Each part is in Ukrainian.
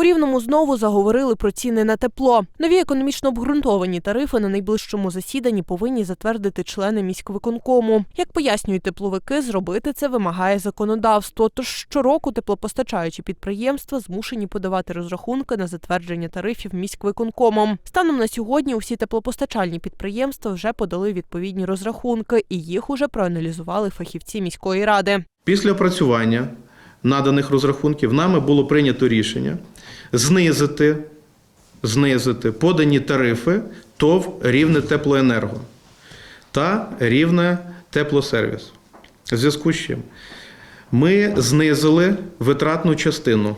У рівному знову заговорили про ціни на тепло. Нові економічно обґрунтовані тарифи на найближчому засіданні повинні затвердити члени міськвиконкому. Як пояснюють тепловики, зробити це вимагає законодавство. Тож щороку теплопостачаючі підприємства змушені подавати розрахунки на затвердження тарифів міськвиконкомом. Станом на сьогодні усі теплопостачальні підприємства вже подали відповідні розрахунки, і їх уже проаналізували фахівці міської ради. Після опрацювання наданих розрахунків нами було прийнято рішення знизити, знизити подані тарифи ТОВ рівне теплоенерго та рівне теплосервіс. В зв'язку з чим ми знизили витратну частину,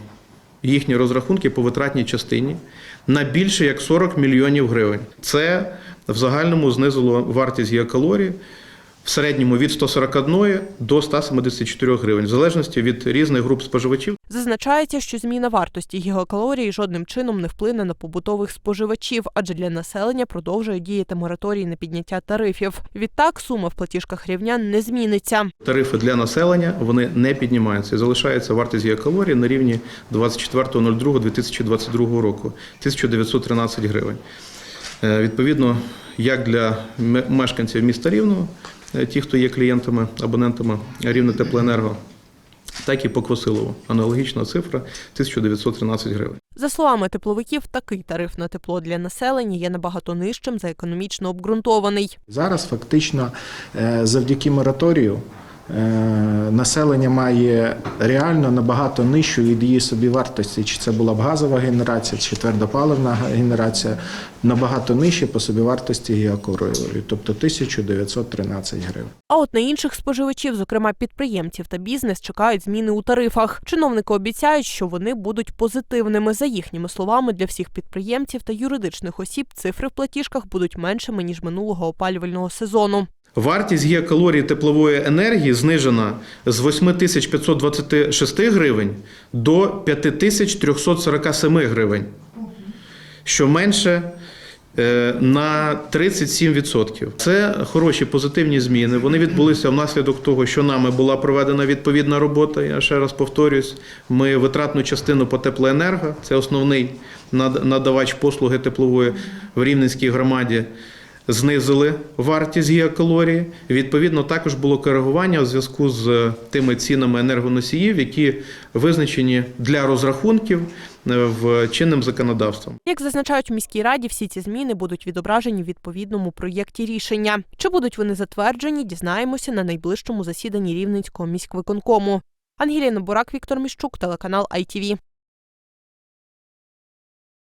їхні розрахунки по витратній частині на більше як 40 мільйонів гривень. Це в загальному знизило вартість гігакалорії в середньому від 141 до 174 гривень, в залежності від різних груп споживачів. Зазначається, що зміна вартості гігакалорії жодним чином не вплине на побутових споживачів, адже для населення продовжує діяти мораторій на підняття тарифів. Відтак сума в платіжках рівнян не зміниться. Тарифи для населення вони не піднімаються. І залишається вартість гігакалорії на рівні 24.02.2022 року 1913 гривень. Е, Відповідно, як для мешканців міста Рівного, ті, хто є клієнтами, абонентами Рівне Теплоенерго, так і по Квасилову. Аналогічна цифра 1913 гривень. За словами тепловиків, такий тариф на тепло для населення є набагато нижчим за економічно обґрунтований. Зараз фактично е, завдяки мораторію е, населення має реально набагато нижчу від її собівартості, чи це була б газова генерація, чи твердопаливна генерація, набагато нижче по собівартості геокорою, тобто 1913 гривень. А от на інших споживачів, зокрема підприємців та бізнес, чекають зміни у тарифах. Чиновники обіцяють, що вони будуть позитивними. За їхніми словами, для всіх підприємців та юридичних осіб цифри в платіжках будуть меншими ніж минулого опалювального сезону. Вартість гігакалорії теплової енергії знижена з 8526 гривень до 5347 гривень, що менше е, на 37%. Це хороші позитивні зміни. Вони відбулися внаслідок того, що нами була проведена відповідна робота. Я ще раз повторюсь, ми витратну частину по теплоенерго, це основний надавач послуги теплової в Рівненській громаді. Знизили вартість гігакалорії. Відповідно, також було коригування у зв'язку з тими цінами енергоносіїв, які визначені для розрахунків е, в чинним законодавством. Як зазначають у міській раді, всі ці зміни будуть відображені в відповіднному проєкті рішення. Чи будуть вони затверджені, дізнаємося на найближчому засіданні Рівненського міськвиконкому. Ангеліна Бурак, Віктор Міщук, телеканал ITV.